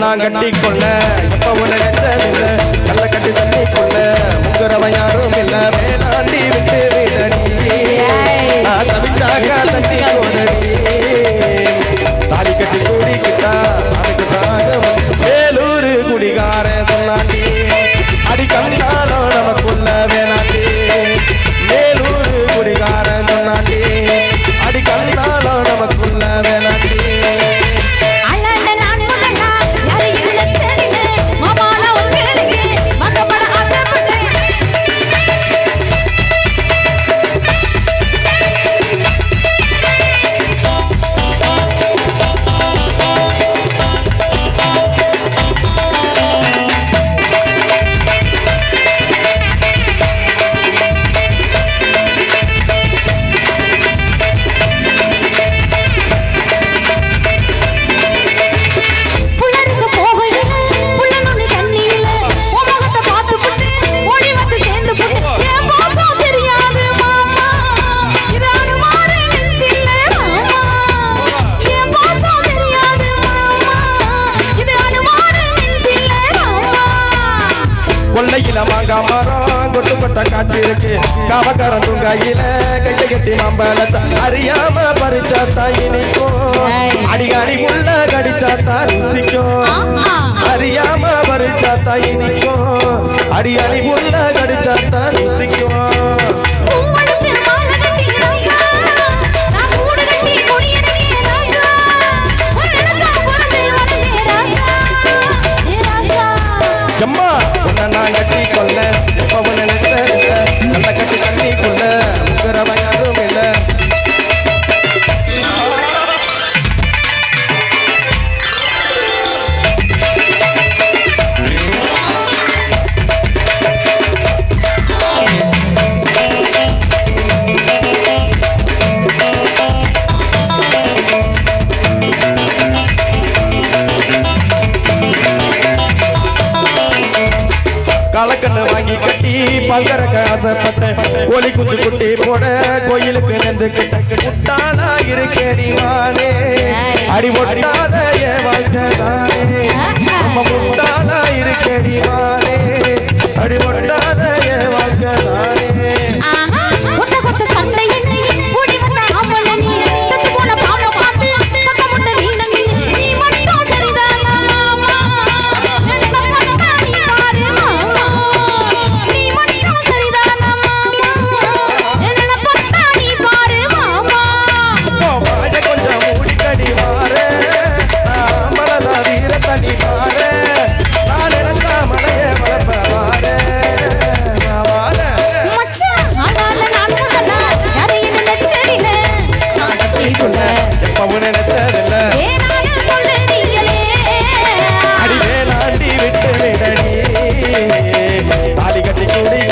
நான் கட்டி கொள்ள எப்ப உன்னை நினைச்சதில்ல. நல்ல கட்டி தண்ணி கொள்ள முக்கிறவன் யாரும் இல்ல. வேணாண்டி விட்டு வீடடி நான் கையில மாங்கா மரம் கொட்டு கொத்த காட்சி இருக்கு. கவக்கரண்டும் கையில கைய கட்டி மம்பளத்தை அறியாம பறிச்சாத்தா இனிக்கும். அடிகாடி உள்ள கடிச்சாத்தா ருசிக்கும். அறியாம பறிச்சாத்தா இனிக்கும். அடியாடி உள்ள பால் கறக்க ஆசைப்பட்டேன் கோழி குஞ்சு குட்டி போட கோயிலுக்கு நந்துக்கிட்ட முட்டாளா இருக்கேடி வானே. அடி ஒட்டாத என் வாழ்க்கை. தாலி கட்டி கூடி